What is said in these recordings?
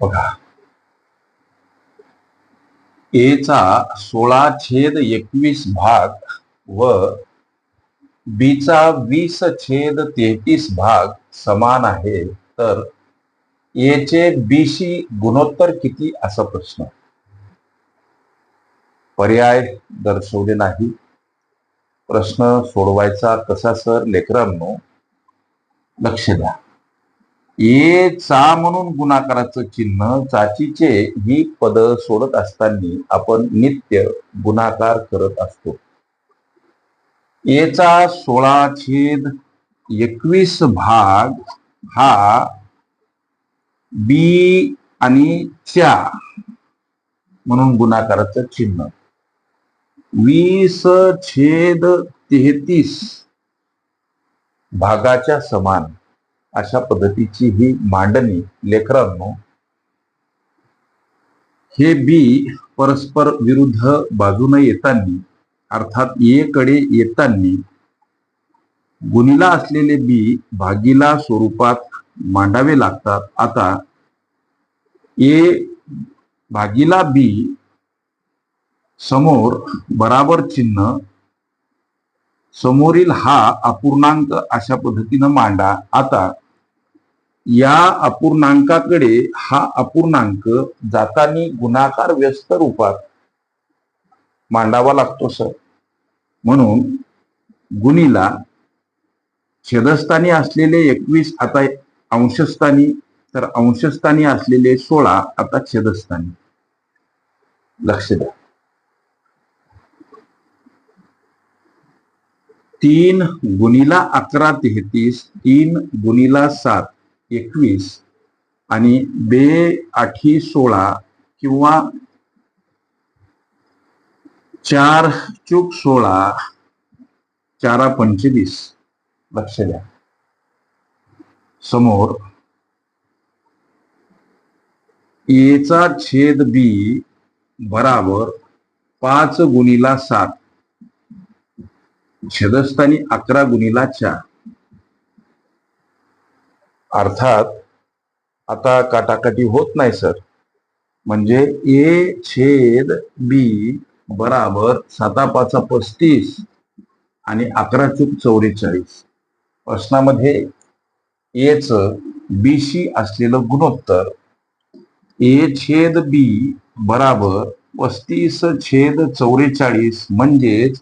बघा. एचा सोळा छेद एकवीस भाग व बीचा वीस छेद तेहतीस भाग समान आहे. तर एचे बीशी गुणोत्तर किती? असा प्रश्न. पर्याय दर्शवले नाही. प्रश्न सोडवायचा कसा सर? लेकरांनो लक्ष द्या. ए चा म्हणून गुणाकाराचं चिन्ह चाचीचे ही पद सोडत असताना आपण नित्य गुणाकार करत असतो. येचा सोळा छेद एकवीस भाग हा बी आणि च्या म्हणून गुणाकाराचं चिन्ह. वीस छेद तेहतीस भागाच्या समान. अशा पद्धतीची ही मांडणी लेकरांनो हे बी परस्पर विरुद्ध बाजूने येताना अर्थात ए कडे येताना गुणीला असलेले बी भागीला स्वरूपात मांडावे लागतात. आता ए भागीला बी समोर बराबर चिन्ह समोरील हा अपूर्णांक अशा पद्धतीनं मांडा. आता या अपूर्णांकाकडे हा अपूर्णांक जातानी गुणाकार व्यस्त रूपात मांडावा लागतो सर. म्हणून गुणीला छेदस्थानी असलेले एकवीस आता अंशस्थानी तर अंशस्थानी असलेले सोळा आता छेदस्थानी. लक्ष द्या. तीन गुणीला अकरा तेहतीस तीन गुणीला सात एकवीस आणि बे आठी सोळा किंवा चार चूक सोळा चारा पंचवीस. लक्ष द्या. समोर एचा छेद बी बराबर पाच गुणीला सात. छेदस्थानी अकरा गुणीला चार. अर्थात आता काटाकाटी होत नाही सर. म्हणजे ए छेद बी बराबर साता पाचा पस्तीस आणि अकरा चूक चौवेचाळीस. प्रश्नामध्ये एच बीशी असलेलं गुणोत्तर ए छेद बी बराबर पस्तीस छेद चौवेचाळीस म्हणजेच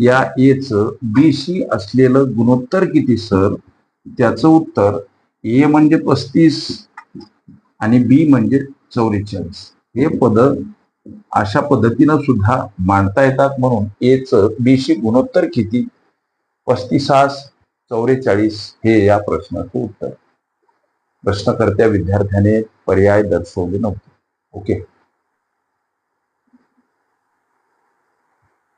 या एच बीशी असलेलं गुणोत्तर किती सर त्याचं उत्तर ए म्हणजे पस्तीस आणि बी म्हणजे चौवेचाळीस. हे पद अशा पद्धतीनं सुद्धा मांडता येतात म्हणून एच बीशी गुणोत्तर किती? पस्तीसास चौवेचाळीस हे या प्रश्नाचं उत्तर. प्रश्नकर्त्या विद्यार्थ्याने पर्याय दर्शवले नव्हते. ओके